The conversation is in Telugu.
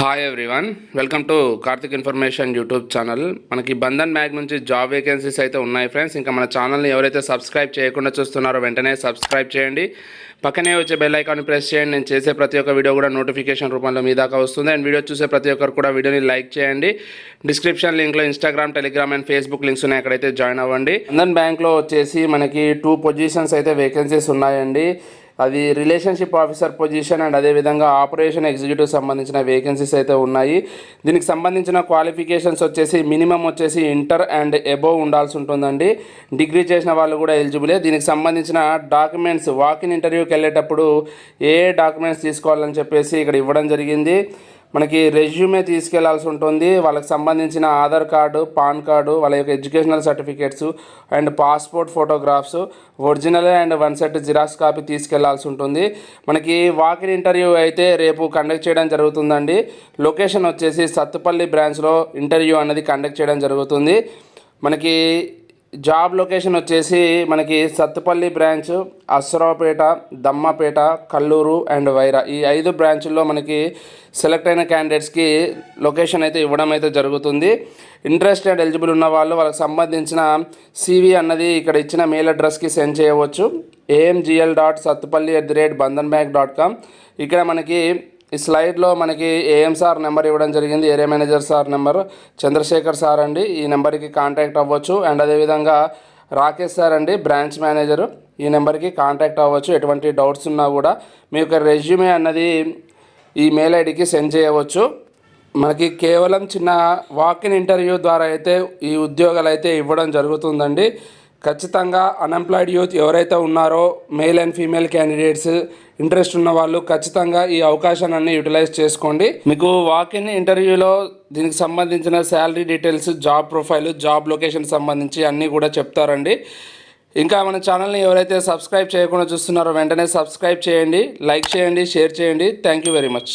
Hi everyone welcome to Karthik information YouTube channel మనకి బంధన్ బ్యాంక్ నుంచి జాబ్ వేకెన్సీస్ అయితే ఉన్నాయి ఫ్రెండ్స్ ఇంకా మన ఛానల్ని ఎవరైతే సబ్స్క్రైబ్ చేయకుండా చూస్తున్నారో వెంటనే సబ్స్క్రైబ్ చేయండి. పక్కనే వచ్చే బెల్ ఐకాన్ని ప్రెస్ చేయండి. నేను చేసే ప్రతి ఒక్క వీడియో కూడా నోటిఫికేషన్ రూపంలో మీ దాకా వస్తుంది. అండ్ వీడియో చూసే ప్రతి ఒక్కరు కూడా వీడియోని లైక్ చేయండి. Description లింక్లో Instagram Telegram and Facebook links ఉన్నాయి. అక్కడైతే జాయిన్ అవ్వండి. బంధన్ బ్యాంక్లో వచ్చేసి మనకి టూ పొజిషన్స్ అయితే వేకెన్సీస్ ఉన్నాయండి. అది రిలేషన్షిప్ ఆఫీసర్ పొజిషన్ అండ్ అదేవిధంగా ఆపరేషన్ ఎగ్జిక్యూటివ్ సంబంధించిన వేకెన్సీస్ అయితే ఉన్నాయి. దీనికి సంబంధించిన క్వాలిఫికేషన్స్ వచ్చేసి మినిమం వచ్చేసి ఇంటర్ అండ్ ఎబోవ్ ఉండాల్సి ఉంటుందండి. డిగ్రీ చేసిన వాళ్ళు కూడా ఎలిజిబులే దీనికి సంబంధించిన డాక్యుమెంట్స్ వాకిన్ ఇంటర్వ్యూకి వెళ్ళేటప్పుడు ఏ డాక్యుమెంట్స్ తీసుకోవాలని చెప్పేసి ఇక్కడ ఇవ్వడం జరిగింది. మనకి రెజ్యూమే తీసుకెళ్ళాల్సి ఉంటుంది. వాళ్ళకి సంబంధించిన ఆధార్ కార్డు పాన్ కార్డు వాళ్ళ యొక్క educational certificates and passport photographs original and one set xerox copy తీసుకెళ్ళాల్సి ఉంటుంది. మనకి వాకిన్ ఇంటర్వ్యూ అయితే రేపు కండక్ట్ చేయడం జరుగుతుందండి. లొకేషన్ వచ్చేసి సత్తుపల్లి బ్రాంచ్లో ఇంటర్వ్యూ అనేది కండక్ట్ చేయడం జరుగుతుంది. మనకి జాబ్ లొకేషన్ వచ్చేసి మనకి సత్తుపల్లి బ్రాంచ్ అశ్వరావుపేట దమ్మపేట కల్లూరు అండ్ వైరా. ఈ ఐదు బ్రాంచుల్లో మనకి సెలెక్ట్ అయిన క్యాండిడేట్స్కి లొకేషన్ అయితే ఇవ్వడం అయితే జరుగుతుంది. ఇంట్రెస్టెడ్ ఎలిజిబుల్ ఉన్న వాళ్ళు వాళ్ళకి సంబంధించిన సివి అన్నది ఇక్కడ ఇచ్చిన మెయిల్ అడ్రస్కి సెండ్ చేయవచ్చు. AMGL dot Sathupalli at the rate Bandhan bank dot com ఇక్కడ మనకి ఈ స్లైడ్లో మనకి ఏఎం సార్ నెంబర్ ఇవ్వడం జరిగింది area manager sir number. Chandrashekar sir అండి ఈ నెంబర్కి కాంటాక్ట్ అవ్వచ్చు. అండ్ అదేవిధంగా రాకేష్ సార్ అండి బ్రాంచ్ మేనేజరు ఈ నెంబర్కి కాంటాక్ట్ అవ్వచ్చు. ఎటువంటి డౌట్స్ ఉన్నా కూడా మీ యొక్క రెజ్యూమే అన్నది ఈ మెయిల్ ఐడికి సెండ్ చేయవచ్చు. మనకి కేవలం చిన్న వాకిన్ ఇంటర్వ్యూ ద్వారా అయితే ఈ ఉద్యోగాలు అయితే ఇవ్వడం జరుగుతుందండి. ఖచ్చితంగా అన్ఎంప్లాయిడ్ యూత్ ఎవరైతే ఉన్నారో male and female candidates interest ఉన్న వాళ్ళు ఖచ్చితంగా ఈ అవకాశాన్ని యూటిలైజ్ చేసుకోండి. మీకు వాకిన్ ఇంటర్వ్యూలో దీనికి సంబంధించిన salary details job profile job location సంబంధించి అన్నీ కూడా చెప్తారండి. ఇంకా మన ఛానల్ని ఎవరైతే సబ్స్క్రైబ్ చేయకుండా చూస్తున్నారో వెంటనే సబ్స్క్రైబ్ చేయండి లైక్ చేయండి షేర్ చేయండి. Thank you very much